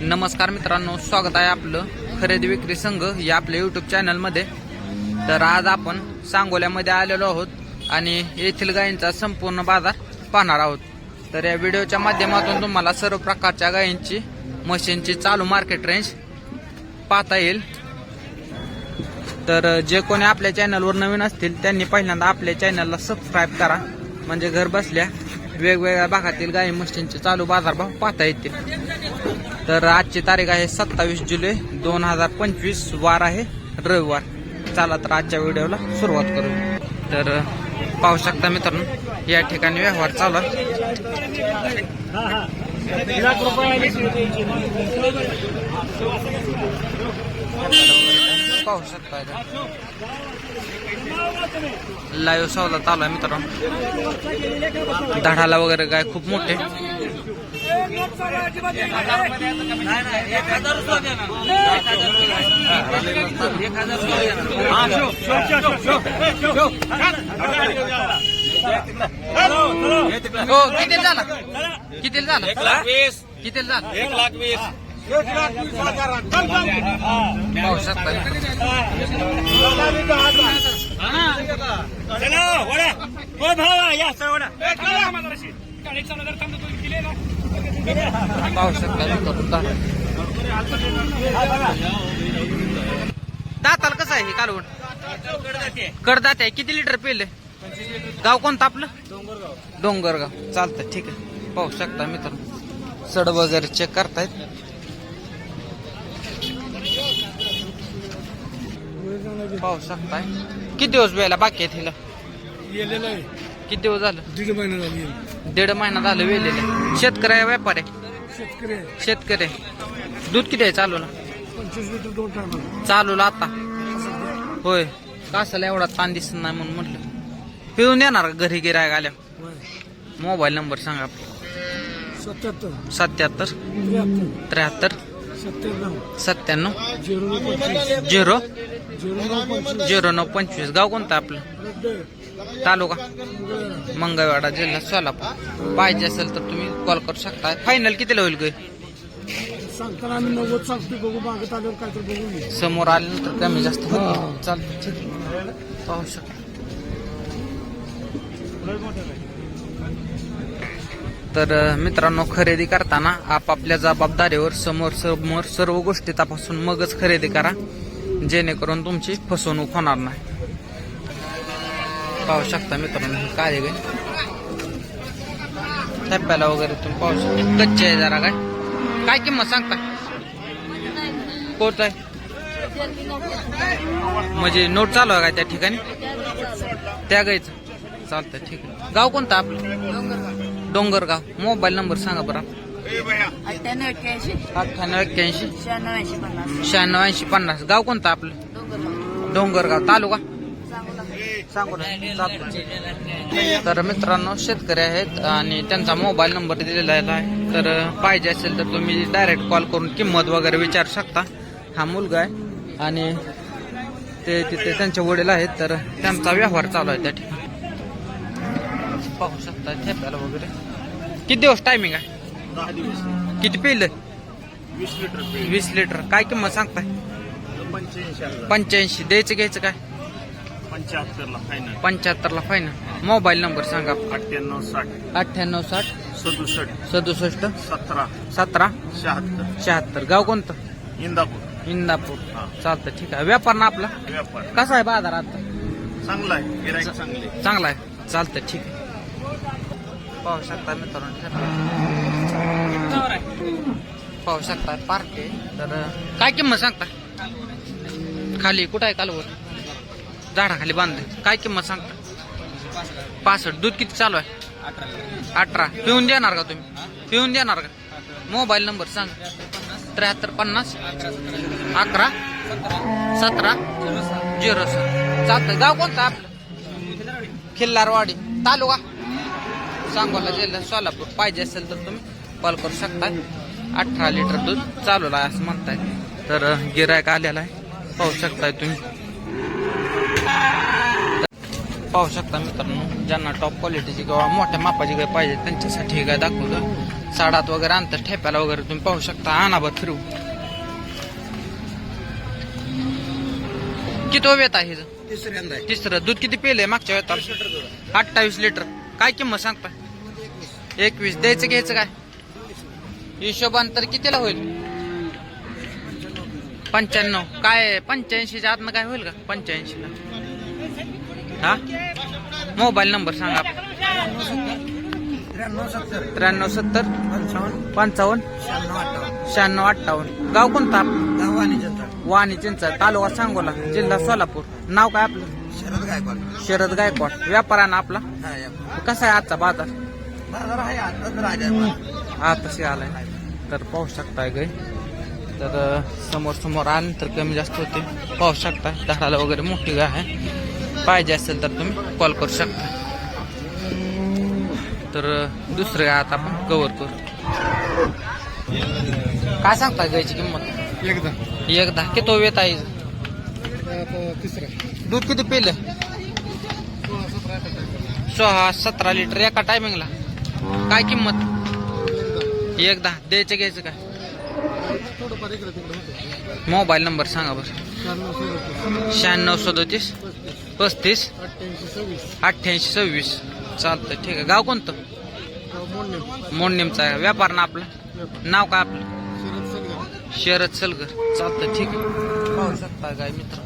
नमस्कार मित्रांनो स्वागत आहे आपलं खरेदी विक्री संघ या आपल्या युट्यूब चॅनलमध्ये तर आज आपण सांगोल्यामध्ये आलेलो आहोत आणि येथील गायींचा संपूर्ण बाजार पाहणार आहोत. तर या व्हिडिओच्या माध्यमातून तुम्हाला सर्व प्रकारच्या गायींची मशीनची चालू मार्केट रेंज पाहता येईल. तर जे कोणी आपल्या चॅनलवर नवीन असतील त्यांनी पहिल्यांदा आपल्या चॅनलला सबस्क्राईब करा. म्हणजे घर बसल्या वेगवेगळ्या भागातील गाई मशीनचे चालू बाजारभाव पाहता येतील. तर आजची तारीख आहे सत्तावीस जुलै दोन हजार पंचवीस. वार आहे. रविवार. चला तर आजच्या व्हिडिओला सुरुवात करू. तर पाहू शकता मित्रांनो या ठिकाणी व्यवहार चालू पाहू शकता लाईव्ह सौदा चालू आहे मित्रांनो. धाडाला वगैरे काय खूप मोठे. किती झाला किती झाला किती झाला एक लाख वीस पाहू शकता चला वडा हो भावा या सर वडा पाहू शकता मित्रांनो, दाताला कसं आहे हे कालवण? कडदात आहे. किती लिटर पिले? गाव कोणतं आपलं? डोंगरगाव. चालतं ठीक आहे. पाहू शकता मित्र सड वगैरे चेक करतायत. पाहू शकताय. किती दिवस वेळेला बाकी आहेत हिला? आहे. किती दिवस झालं? दीड महिना झाली दीड महिना झालं वेलेले. शेतकरी आहे व्यापार? आहे शेतकरी आहे. शेतकरी आहे. दूध किती आहे चालू ना पंचवीस लिटर दोन टायमाला. चालू आता? होय. कासाला एवढा ताण दिसत नाही म्हणून म्हटलं. पिऊन देणार का घरी गिरायक आल्या? मोबाईल नंबर सांगा सत्याहत्तर. सत्याहत्तर. त्र्याहत्तर. त्र्याहत्तर. सत्त्याण्णव. सत्त्याण्णव. झिरो नऊ पंचवीस. झिरो. झिरो नऊ पंचवीस. गाव कोणतं आपलं? रद्द तालुका. मंगळवाडा जिल्हा सोलापूर. पाहिजे असेल तर तुम्ही कॉल करू शकता फायनल कितीला होईल गे. समोर आल्यानंतर कमी जास्त चालतं. पाहू शकता. तर मित्रांनो खरेदी करताना आपापल्या जबाबदारीवर समोर समोर सर्व गोष्टी तपासून मगच खरेदी करा. जेणेकरून तुमची फसवणूक होणार नाही. पाहू शकता मित्रांनो हे काय गे टप्प्याला वगैरे तुम्ही पाहू शकता. कच्चे आहे जरा काय काय किंमत सांगता? कोणतं आहे? म्हणजे नोट चालू आहे का त्या ठिकाणी? त्या गायचं चालतं ठीक आहे. गाव कोणतं आपलं? डोंगरगाव. मोबाईल नंबर सांगा बरं अठ्ठ्याण्णव एक्क्याऐंशी अठ्ठ्याण्णव एक्क्याऐंशी. शहाण्णव ऐंशी पन्नास. शहाण्णव ऐंशी पन्नास. गाव कोणतं आपलं? डोंगरगाव डोंगरगाव. तालुका? सांगू ना तर मित्रांनो शेतकरी आहेत आणि त्यांचा मोबाईल नंबर दिलेला आहे. तर पाहिजे असेल तर तुम्ही डायरेक्ट कॉल करून किंमत वगैरे विचारू शकता. हा मुलगा आहे आणि ते तिथे त्यांचे वडील आहेत तर त्यांचा व्यवहार चालू आहे त्या ठिकाणी. पाहू शकता ठेप्याला वगैरे. किती दिवस टायमिंग आहे? किती पिलं? वीस लिटर वीस लिटर काय किंमत सांगताय? पंच्याऐंशी. पंच्याऐंशी. द्यायचं घ्यायचं काय? पंच्याहत्तरला फायनल पंच्याहत्तरला फायनल मोबाईल नंबर सांगा. अठ्ठ्याण्णव साठ. अठ्ठ्याण्णव साठ. सदुसष्ट. सदुसष्ट. सतरा. सतरा. शहात्तर. शहात्तर. गाव कोणतं? इंदापूर. इंदापूर. हा. चालतं ठीक आहे. व्यापार ना आपला? व्यापार. कसा आहे बाजार आता? चांगला आहे. गिराईक चांगले चांगला आहे. चालतं ठीक आहे. पाहू शकता मित्रांनो. पाहू शकता पार्क आहे. तर काय किंमत सांगता? खाली कुठं आहे कालवर? झाडाखाली बांधले. काय किंमत सांगता? पासष्ट. दूध किती चालू आहे? अठरा. पिऊन देणार का तुम्ही? पिऊन देणार का? मोबाईल नंबर सांग. त्र्याहत्तर पन्नास. अकरा. सतरा. झिरो सर चालतं गाव कोणतं आपलं? खिल्लारवाडी. तालुका? सांगोला जिल्हा सोलापूर. पाहिजे असेल तर तुम्ही कॉल करू शकता. अठरा लिटर दूध चालू आहे असं म्हणताय. तर गिरायक आलेला आहे. पाहू शकताय तुम्ही. पाहू शकता मित्रांनो ज्यांना टॉप क्वालिटीची किंवा मोठ्या मापाची गाय पाहिजे त्यांच्यासाठी ही गाय दाखवतो साडात वगैरे आणतं ठेप्याला वगैरे तुम्ही पाहू शकता. आणाभर फिरू. किती वेत आहे हिचं? तिसऱ्यांदा तिसरं. दूध किती पेलंय मागच्या वेळेत? अठ्ठावीस लिटर काय किंमत सांगता एकवीस. द्यायचं घ्यायचं काय? हिशोबान तर कितीला होईल? पंच्याण्णव. काय पंच्याऐंशीच्या आतनं काय होईल का? पंच्याऐंशीला. हा? मोबाईल नंबर सांगा. त्र्याण्णव सत्तर पंचावन्न पंचावन्न शहाण्णव अठ्ठावन्न. शहाण्णव अठ्ठावन्न गाव कोणता वाणी चिंचा तालुका सांगोला जिल्हा सोलापूर. नाव काय आपलं? शरद गायकवाड. शरद गायकवाड व्यापारानं आपला? कसा आहे आजचा बाजार? आहे तर हा तशी आलाय. तर पाहू शकताय गाय तर समोर समोर आलं तर कमी जास्त होते. पाहू शकता झाडाला वगैरे मोठी गाय आहे. पाहिजे असेल तर तुम्ही कॉल करू शकता. तर दुसरं आता आपण कव्हर करू. काय सांगताय गायची किंमत? एकदा. एकदा. किती वेत आहे दूध किती पिलं? सोळा सतरा लिटर. एका टायमिंगला काय किंमत? एकदा. द्यायचं घ्यायचं काय? मोबाईल नंबर सांगा बरं. शहाण्णव सदोतीस. पस्तीस. अठ्ठ्याऐंशी सव्वीस. अठ्ठ्याऐंशी सव्वीस. चालतं ठीक आहे. गाव कोणतं? मोडणे मोडनेमचा आहे. व्यापार ना आपलं? नाव काय आपलं? शरद सलगर. शरद सलगर. चालतं ठीक आहे. पाहू शकता काय मित्र?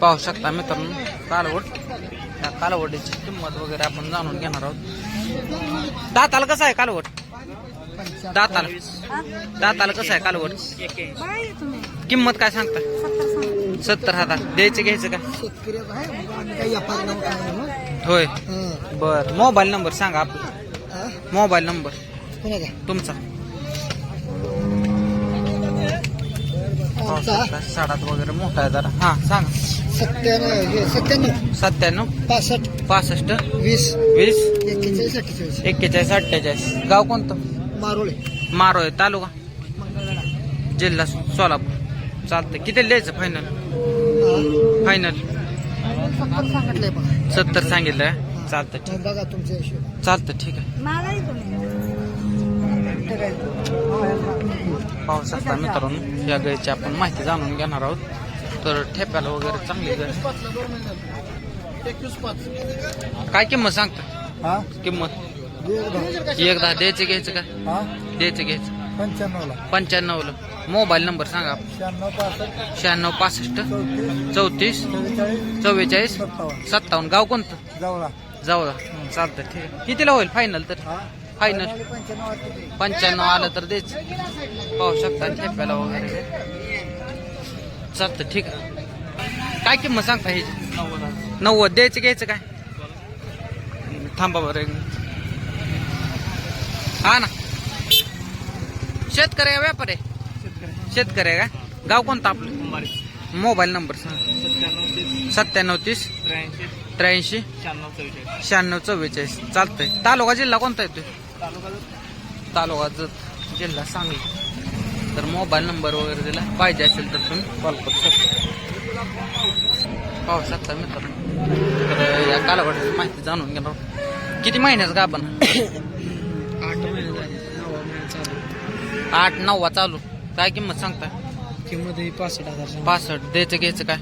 पाहू शकता मित्रांनो कालवड. त्या कालवडीची किंमत वगैरे आपण जाणून घेणार आहोत. दाताला कसं आहे कालवड? दाताला. दाताला कसं आहे कालवड? किंमत काय सांगता सत्तर हजार. द्यायचं घ्यायचं का. होय. बर. मोबाईल नंबर सांगा आपला? Mobile number? तुमचा. साडात वगैरे मोठा आहे जरा. हा सांगा. सत्त्याण्णव. सत्त्याण्णव सत्त्याण्णव पासष्ट. पासष्ट वीस. वीस एक्केचाळीस अठ्ठेचाळीस. एक्केचाळीस अठ्ठेचाळीस गाव कोणतं? मारोळे. मारोय तालुका. जिल्हा सोलापूर. चालतं किती द्यायचं फायनल फायनल सत्तर सांगितलंय. बघा सत्तर सांगितलं चालतं ठीक बघा तुमच्या हिशोब चालतं ठीक आहे पाहू शकता मित्रांनो या गायची आपण माहिती जाणून घेणार आहोत. तर ठेप्याला वगैरे चांगली गाय. काय किंमत सांगता? हा? किंमत? एकदा द्यायचं घ्यायचं का? हा? द्यायचं घ्यायचं. पंच्याण्णवला. पंच्याण्णवला. मोबाईल नंबर सांगा. शहाण्णव पासष्ट शहाण्णव पासष्ट चौतीस चव्वेचाळीस सत्तावन्न. गाव कोणतं? जावळा. जाऊ चालतं ठीक आहे. कितीला होईल फायनल तर? फायनल पंच्याण्णव आलं तर देच. पाहू शकता ठेप्याला वगैरे. चालतं ठीक आहे. काय किंमत सांगता हे नव्वद. द्यायचं घ्यायचं काय? थांबा बरं. हा ना. शेतकरी व्यापार शेतकरी आहे का? गाव कोणतं आपलं? मोबाईल नंबर सांग. सत्त्याण्णव तीस. त्र्याऐंशी. शहाण्णव चव्वेचाळीस चालतंय. तालुका जिल्हा कोणता येतोय? तालुका जत. जिल्हा सांगली. तर मोबाईल नंबर वगैरे दिला. पाहिजे असेल तर तुम्ही कॉल करू शकता. पाहू शकता मित्रांनो. तर या कालावधीची माहिती जाणून घेणार आहोत. किती महिन्याचं का आपण? आठ नववा चालू. काय किंमत सांगता किंमत ही पासष्ट हजार पासष्ट. द्यायचं घ्यायचं काय?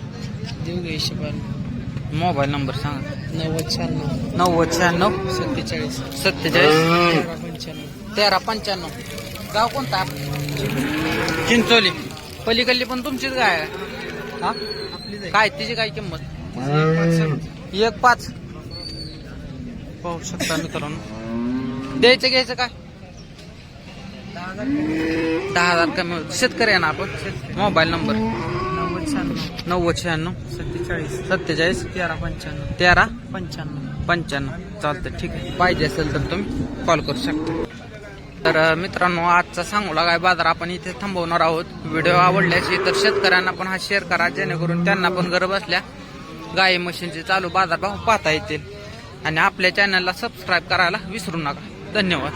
देऊ घे हिशोबाने. मोबाईल नंबर सांगा. नव्वद शहाण्णव. नव्वद शहाण्णव. सत्तेचाळीस. सत्तेचाळीस. तेरा पंच्याण्णव. तेरा पंच्याण्णव. गाव कोणता आपलं? चिंचोली. पलीकडली पण तुमचीच गाय आहे. हा? काय तिची काय किंमत? एक पाच. पाहू शकता मित्रांनो. द्यायचं घ्यायचं काय? दहा हजार कमी होतं. शेतकरी आहे ना आपण? Mobile number? नव्वद शहाण्णव. नव्वद शहाण्णव सत्तेचाळीस. सत्तेचाळीस. तेरा पंच्याण्णव. तेरा? पंच्याण्णव. पंच्याण्णव. चालतं ठीक आहे. पाहिजे असेल तर तुम्ही कॉल करू शकता. तर मित्रांनो आजचा सांगोला गाय बाजार आपण इथे थांबवणार आहोत. व्हिडिओ आवडल्याची तर शेतकऱ्यांना पण हा शेअर करा. जेणेकरून त्यांना पण घर बसल्या गाई मशीनचे चालू बाजारभाव पाहता येतील. आणि आपल्या चॅनलला सबस्क्राईब करायला विसरू नका. धन्यवाद.